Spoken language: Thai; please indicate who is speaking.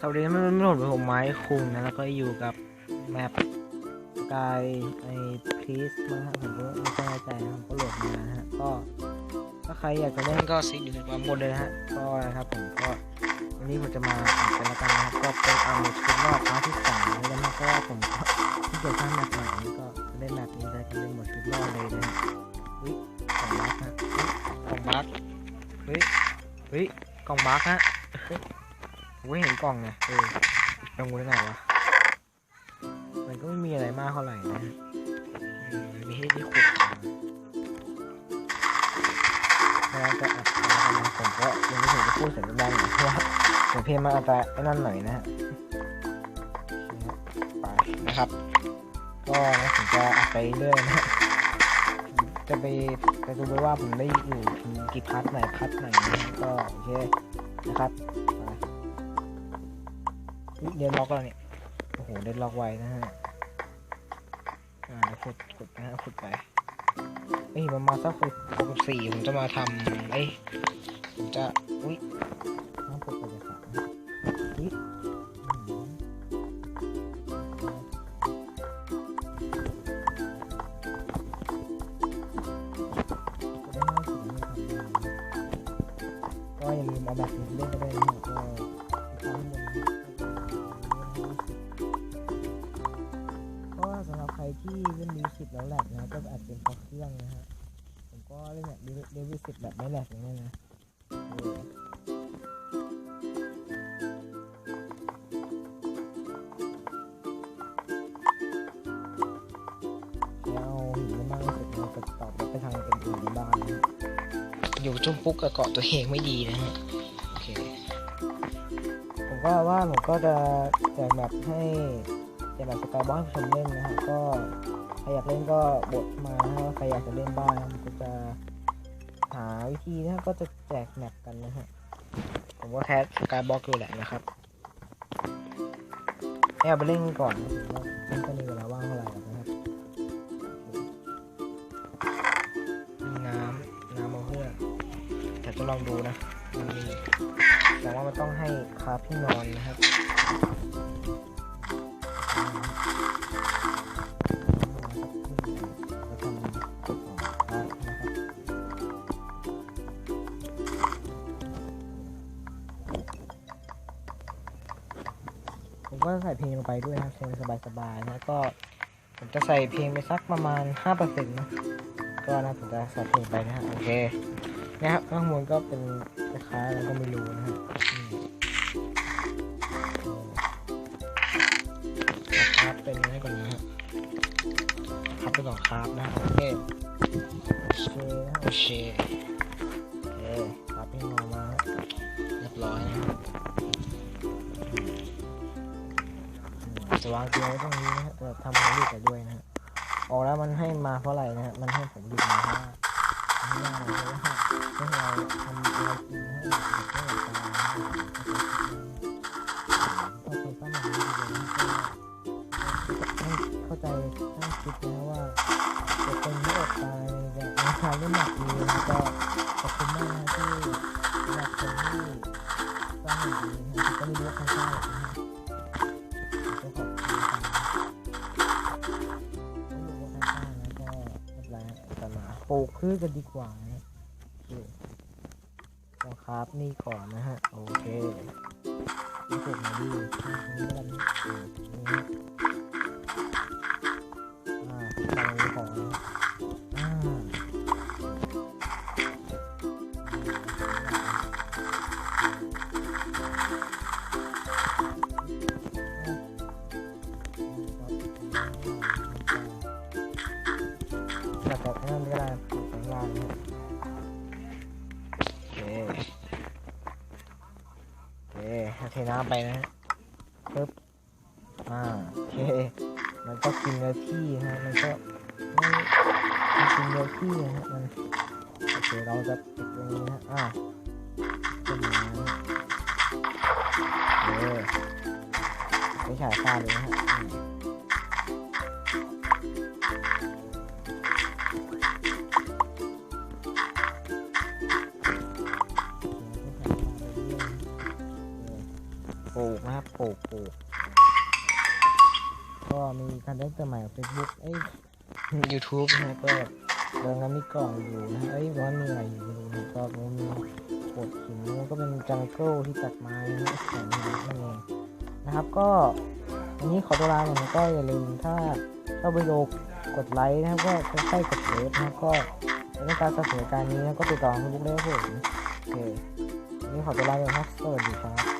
Speaker 1: สวัสดีท่านผู้ชมผมไม้คุงนะแล้วก็อยู่กับแมปกายไอพีซมั้งฮะผมก็ไม่แน่ใจนะผมก็โหลดมานะฮะก็ถ้าใครอยากจะเล่นก็ซิกอยู่ในความบนเลยนะฮะก็นะครับผมก็วันนี้ผมจะมาอัดกันแล้วกันนะครับก็เป็นเอาชุดรอบพาร์ทที่สามแล้วนะเพราะว่าผมก็ที่จะสร้างแมปใหม่นี้ก็จะเล่นแมปนี้เลยจะเล่นหมดชุดรอบเลยนะฮะเฮ้ยกล่องบั๊กฮะเฮ้ยกล่องบั๊กเฮ้ยเฮ้ยกล่องบั๊กฮะ ผมก็เห็นกล่องไงเออลงงูได้ไงวะมันก็ไม่มีอะไรมากเท่าไหร่นะมีให้ที่ขุดแล้วก็อัดนะผมก็ยังไม่ถึงจะพูดเสร็จเรียบร้อยนะเพราะว่าเสียงมันอาจจะไอ้นั่นหน่อยนะฮะไปนะครับ ก็นะผมจะอัดไปเรื่อยนะจะไปจะดูไปว่าผมได้อยู่ถึงกี่พาร์ทไหนพาร์ทไหนก็โอเคนะครับ เดนล็อกแล้วเนี่ย โอ้โห เดนล็อกไว้นะฮะ อ่าขุดขุดนะฮะขุดไปเอ้ยประมาณสักขุดขุดสี่ผมจะมาทำเอ้ยผมจะ อุ้ยน้ำปกไปเลยครับอุ้ยก็ได้มากสุดที่ทำได้นะก็อย่าลืมเอาแบบนี้เล่นก็ได้นะฮะก็ ที่เล่นมิวสิกแล้วแหลกนะก็อาจเป็นเพราะเครื่องนะฮะผมก็เล่นแบบเดวิสิกแบบไม่แหลกอย่างนี้นะเออแล้วหินไม่มากที่สุดเราจะตอบรับไปทางอื่นๆบ้างนะฮะอยู่จุ่มปุ๊กกับเกาะตัวเองไม่ดีนะฮะโอเคผมก็ว่าผมก็จะแจกแบบให้แจกแบบสกายบอลให้ผู้ชมเล่นนะฮะก็ใครอยากเล่นก็บทมานะฮะว่าใครอยากจะเล่นบ้างนก็จะหาวิธีนะก็จะแจกแมปกันนะฮะผมก็แคสสกายบล็อกอยู่แหละนะครับให้เอาไปเล่นก่อนนะผมว่าเล่นก็มีเวลาว่างเท่าไหร่นะครับน้ำน้ำมาเพื่อนเดี๋ยวจะลองดูนะแต่ว่ามันต้องให้คาพี่นอนนะครับ ผมก็ใส่เพลงลงไปด้วยนะครับเพลงสบายๆนะก็ผมจะใส่เพลงไปสักประมาณ5%นะก็นะผมจะใส่เพลงไปนะฮะโอเคนะครับข้างบนก็เป็นคล้ายๆอะไรก็ไม่รู้นะฮะครับเป็นให้ก่อนนะฮะครับไปก่อนครับนะโอเคโอเคนะโอเคโอเคครับพี่มามาเรียบร้อยนะฮะอืม จะวางเตียงไว้ตรงนี้นะฮะจะทำให้ลูไปด้วยนะฮะออกแล้วมันให้มาเพราะอะไรนะฮะมันให้ผมหยุดมาเพราะว่าอันนี้เพราะว่าให้เราทำอะไรกินให้เด็กได้หลับตานะฮะถ้าคนตั้งแบบนี้ดีเลยนะก็ให้เข้าใจให้คิดนะว่าจะเป็นไม่อดตายแบบในการเล่นหนักดีนะก็ขอบคุณมากนะที่ ปลูกพืชกันดีกว่านะคต้องครับนี่ก่อนนะฮะ โอเคนี่ปลูกมาดีนี่แล้กันนี่อ่าเราของ เคเทน้ำไปนะฮะปึ๊บอ่าโอเค มันก็กินเนื้อที่นะมันก็ไม่มันกินเนื้อที่นะฮะมันโอเคเราจะปิดตรงนี้นะอ่าต้นไม้โอไม่ฉายฟ้าเลยนะฮะ ปลูกนะครับปลูกปลูกก็มีคอนเทนต์ใหม่เฟซบุ๊กเอ้ย YouTube นะก็เรื่องนั้นมีกล่องอยู่นะเอ้ยว่ามีอะไรอยู่ไม่รู้นะก็มีโขดหินก็เป็นจังเกิลที่ตัดไม้นะแข็งหินนั่นเองนะครับก็วันนี้ขอตัวลาก่อนนะก็อย่าลืมถ้าชอบวิดีโอกดไลค์นะครับก็ค่อยๆกดเลิฟนะก็ถ้าต้องการสนับสนุนการนี้ก็ติดต่อเฟซบุ๊กได้ครับผมโอเควันนี้ขอตัวลาไปครับสวัสดีครับ